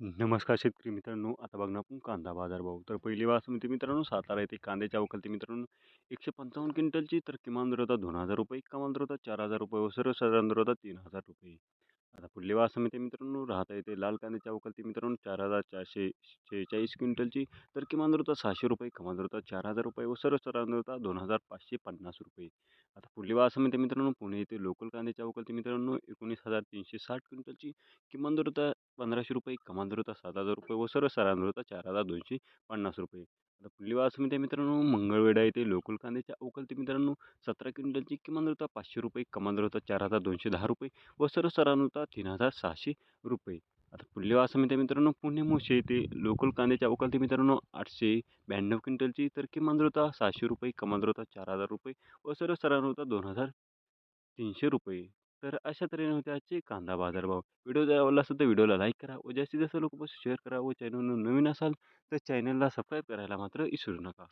नमस्कार शेतकरी मित्रांनो आता बघणार आपण कांदा बाजारभाव तर पहिली बासमती मित्रांनो सातारा येथे कांद्याच्या अवकालती मित्रांनो. एकशे पंचावन्न क्विंटलची तर किमान दर होता दोन हजार रुपये कमाल दर होता चार हजार रुपये व सर्वसाधारण दर होता तीन हजार रुपये. आता पुढली बासमती मित्रांनो राहता येते लाल कांद्याच्या अवकालती मित्रांनो चार हजार चारशे शेहेचाळीस क्विंटलची तर किमान दर होता सहाशे रुपये कमाल दर होता चार हजार रुपये व सर्वसाधारण दर होता दोन हजार पाचशे पन्नास रुपये. आता पुढली बासमती मित्रांनो पुणे येथे लोकल कांद्याच्या अवकालती मित्रांनो एकोणीस हजार तीनशे साठ क्विंटलची किमान दर होता पंधराशे रुपये कमाल सात हजार रुपये व सर्वसाधारण दर चार हजार दोनशे पन्नास रुपये. आता पुढली बासमती आहे मित्रांनो मंगळवेढा येथे लोकल कांद्याच्या अवकलते मित्रांनो सतरा क्विंटलची किमान दर पाचशे रुपये कमाल दर होता चार हजार दोनशे दहा रुपये व सर्वसाधारण होता तीन हजार सहाशे रुपये. आता पुढली बासमती आहे मित्रांनो पुणे मोशे येथे लोकल कांद्याच्या अवकलते मित्रांनो आठशे ब्याण्णव क्विंटलची तर किमान होता सहाशे रुपये कमाल होता चार हजार रुपये व सर्वसाधारण होता दोन हजार तीनशे रुपये. तर अशा तऱ्हेने होते आजचे कांदा बाजारभाव व्हिडिओ जर आवडला असेल तर व्हिडिओला लाईक करा. व जास्तीत जास्त लोक शेअर करा व चॅनल नवीन असाल तर चॅनलला सबस्क्राईब करायला मात्र विसरू नका.